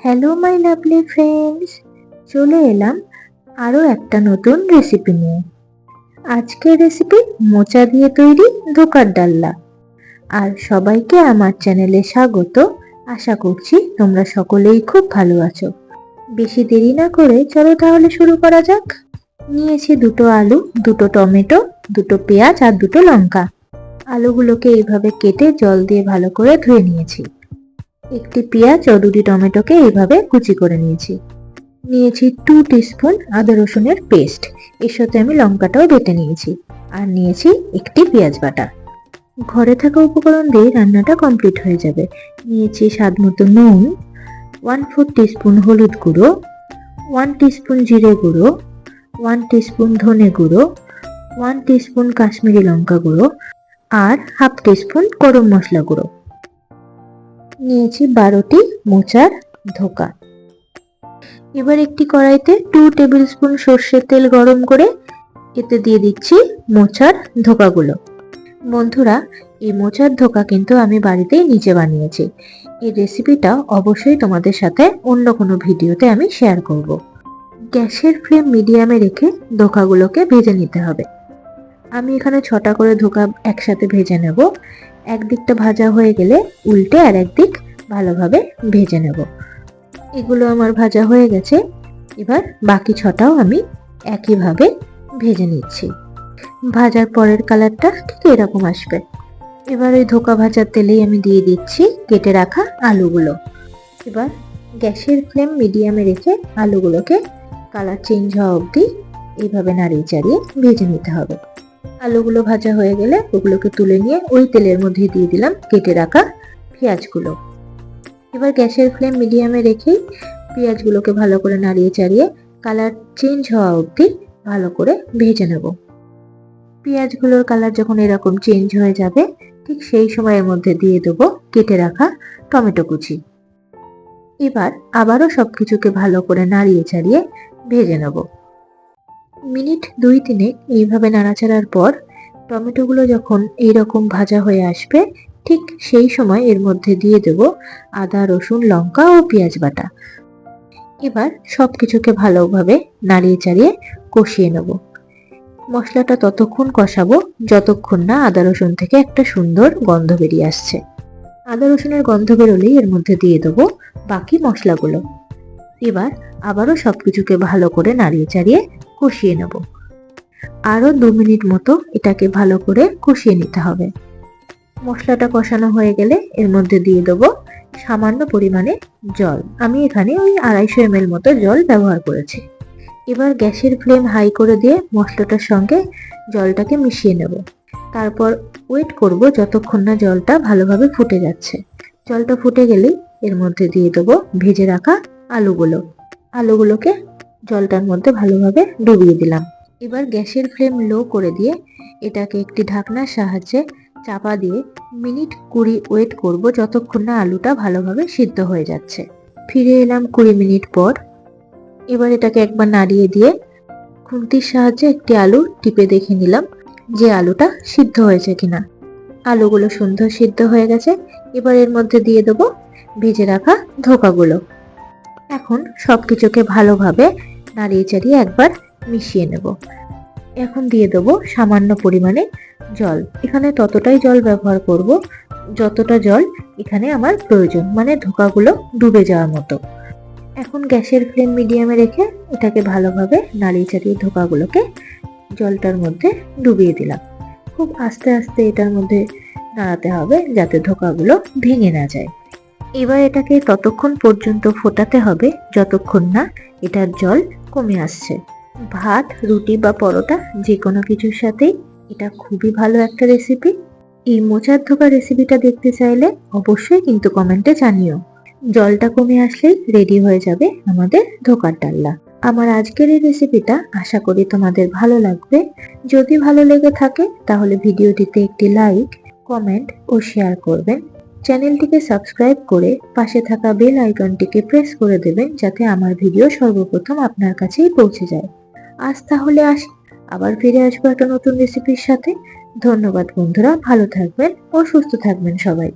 Hello my lovely friends চলে এলাম আরও একটা নতুন রেসিপি নিয়ে। আজকের রেসিপি মোচা দিয়ে তৈরি ধোকার ডাল্লা আর সবাইকে আমার চ্যানেলে স্বাগত। আশা করছি তোমরা সকলেই খুব ভালো আছো। বেশি দেরি না করে চলো তাহলে শুরু করা যাক। নিয়েছি দুটো আলু, দুটো টমেটো, দুটো পেঁয়াজ আর দুটো লঙ্কা। আলুগুলোকে এইভাবে কেটে জল দিয়ে ভালো করে ধুয়ে নিয়েছি। একটি পেঁয়াজ ও দুটি টমেটোকে এইভাবে কুচি করে নিয়েছি। নিয়েছি টু টিস্পুন আদা রসুনের পেস্ট এর সাথে আমি লঙ্কাটাও বেটে নিয়েছি। আর নিয়েছি একটি পেঁয়াজ বাটা। ঘরে থাকা উপকরণ দিয়ে রান্নাটা কমপ্লিট হয়ে যাবে। নিয়েছি স্বাদ মতো নুন ওয়ান ফোর টিস্পুন হলুদ গুঁড়ো ওয়ান টিস্পুন জিরে গুঁড়ো ওয়ান টিস্পুন ধনে গুঁড়ো ওয়ান টিস্পুন কাশ্মীরি লঙ্কা গুঁড়ো, আর হাফ টিস্পুন গরম মশলা গুঁড়ো। নিয়েছি বারোটি মোচার ধোকা। এবার একটি কড়াইতে টু টেবিল স্পুন সর্ষের তেল গরম করে এতে দিয়ে দিচ্ছি মোচার ধোকাগুলো। বন্ধুরা, এই মোচার ধোকা কিন্তু আমি বাড়িতেই নিজে বানিয়েছি। এই রেসিপিটা অবশ্যই তোমাদের সাথে অন্য কোনো ভিডিওতে আমি শেয়ার করব। গ্যাসের ফ্লেম মিডিয়ামে রেখে ধোকাগুলোকে ভেজে নিতে হবে। আমি এখানে ছটা করে ধোকা একসাথে ভেজে নেব। একদিকটা ভাজা হয়ে গেলে উল্টে আর একদিক ভালোভাবে ভেজে নেব। এগুলো আমার ভাজা হয়ে গেছে। এবার বাকি ছটাও আমি একইভাবে ভেজে নিচ্ছি। ভাজার পরের কালারটা ঠিক এরকম আসবে। এবার ওই ধোকা ভাজার তেলেই আমি দিয়ে দিচ্ছি কেটে রাখা আলুগুলো। এবার গ্যাসের ফ্লেম মিডিয়ামে রেখে আলুগুলোকে কালার চেঞ্জ হওয়া অবধি এইভাবে নাড়িয়ে চাড়িয়ে ভেজে নিতে হবে। আলুগুলো ভাজা হয়ে গেলে ওগুলোকে তুলে নিয়ে ওই তেলের মধ্যে দিয়ে দিলাম কেটে রাখা পেঁয়াজগুলো। এবার গ্যাসের ফ্লেম মিডিয়ামে রেখেই পেঁয়াজগুলোকে ভালো করে নাড়িয়ে চাড়িয়ে কালার চেঞ্জ হওয়া অবধি ভালো করে ভেজে নেব। পেঁয়াজগুলোর কালার যখন এরকম চেঞ্জ হয়ে যাবে, ঠিক সেই সময়ের মধ্যে দিয়ে দেবো কেটে রাখা টমেটো কুচি। এবার আবারও সবকিছুকে ভালো করে নাড়িয়ে চাড়িয়ে ভেজে নেব। মিনিট দুই তিনেক এইভাবে নাড়াচাড়ার পর টমেটোগুলো যখন এইরকম ভাজা হয়ে আসবে, ঠিক সেই সময় এর মধ্যে দিয়ে দেব আদা, রসুন, লঙ্কা ও পেঁয়াজ বাটা। এবার সব কিছুকে ভালোভাবে নাড়িয়ে চাড়িয়ে কষিয়ে নেব। মশলাটা ততক্ষণ কষাবো যতক্ষণ না আদা, রসুন থেকে একটা সুন্দর গন্ধ বেরিয়ে আসছে। আদা, রসুনের গন্ধ বেরোলেই এর মধ্যে দিয়ে দেবো বাকি মশলাগুলো। এবার আবারও সবকিছুকে ভালো করে নাড়িয়ে চাড়িয়ে কষিয়ে নেব। আরও দু মিনিট মতো এটাকে ভালো করে কষিয়ে নিতে হবে। মশলাটা কষানো হয়ে গেলে এর মধ্যে দিয়ে দেবো সামান্য পরিমাণে জল। আমি এখানে ওই আড়াইশো এম মতো জল ব্যবহার করেছি। এবার গ্যাসের ফ্লেম হাই করে দিয়ে মশলাটার সঙ্গে জলটাকে মিশিয়ে নেব। তারপর ওয়েট করব যতক্ষণ না জলটা ভালোভাবে ফুটে যাচ্ছে। জলটা ফুটে গেলেই এর মধ্যে দিয়ে দেবো ভেজে রাখা আলুগুলো। আলুগুলোকে জলটার মধ্যে ভালোভাবে ডুবিয়ে দিলাম। এবার গ্যাসের ফ্লেম লো করে দিয়ে এটাকে একটি ঢাকনার সাহায্যে চাপা দিয়ে মিনিট কুড়ি ওয়েট করব যতক্ষণ না আলুটা ভালোভাবে সিদ্ধ হয়ে যাচ্ছে। ফিরে এলাম কুড়ি মিনিট পর। এবার এটাকে একবার নাড়িয়ে দিয়ে খুন্তির সাহায্যে একটি আলু টিপে দেখে নিলাম যে আলুটা সিদ্ধ হয়েছে কিনা। আলুগুলো সুন্দর সিদ্ধ হয়ে গেছে। এবার এর মধ্যে দিয়ে দেবো ভেজে রাখা ধোকাগুলো। এখন সব কিছুকে ভালোভাবে নাড়িয়ে চাড়িয়ে একবার মিশিয়ে নেব। এখন দিয়ে দেবো সামান্য পরিমাণে জল। এখানে ততটাই জল ব্যবহার করব যতটা জল এখানে আমার প্রয়োজন মানে ধোকাগুলো ডুবে যাওয়ার মতো। এখন গ্যাসের ফ্লেম মিডিয়ামে রেখে এটাকে ভালোভাবে নাড়িয়ে চাড়িয়ে ধোকাগুলোকে জলটার মধ্যে ডুবিয়ে দিলাম। খুব আস্তে আস্তে এটার মধ্যে নাড়াতে হবে যাতে ধোকাগুলো ভেঙে না যায়। এবার এটাকে ততক্ষণ পর্যন্ত ফোটাতে হবে, যতক্ষণ না এটার জল কমে আসছে। ভাত, রুটি বা পরোটা যে কোনো কিছুর সাথেই এটা খুবই ভালো একটা রেসিপি এই মোচার ধোকা রেসিপিটা দেখতে চাইলে অবশ্যই কিন্তু কমেন্টে জানিও। জলটা কমে আসলেই রেডি হয়ে যাবে আমাদের ধোকার ডাল্লা আমার আজকের এই রেসিপিটা আশা করি তোমাদের ভালো লাগবে। যদি ভালো লেগে থাকে তাহলে ভিডিওটিতে একটি লাইক কমেন্ট ও শেয়ার করবেন। চ্যানেলটিকে সাবস্ক্রাইব করে পাশে থাকা বেল আইকনটিকে প্রেস করে দেবেন যাতে আমার ভিডিও সর্বপ্রথম আপনার কাছেই পৌঁছে যায়। আজ তাহলে আসি। আবার ফিরে আসব একটা নতুন রেসিপির সাথে। ধন্যবাদ বন্ধুরা, ভালো থাকবেন ও সুস্থ থাকবেন সবাই।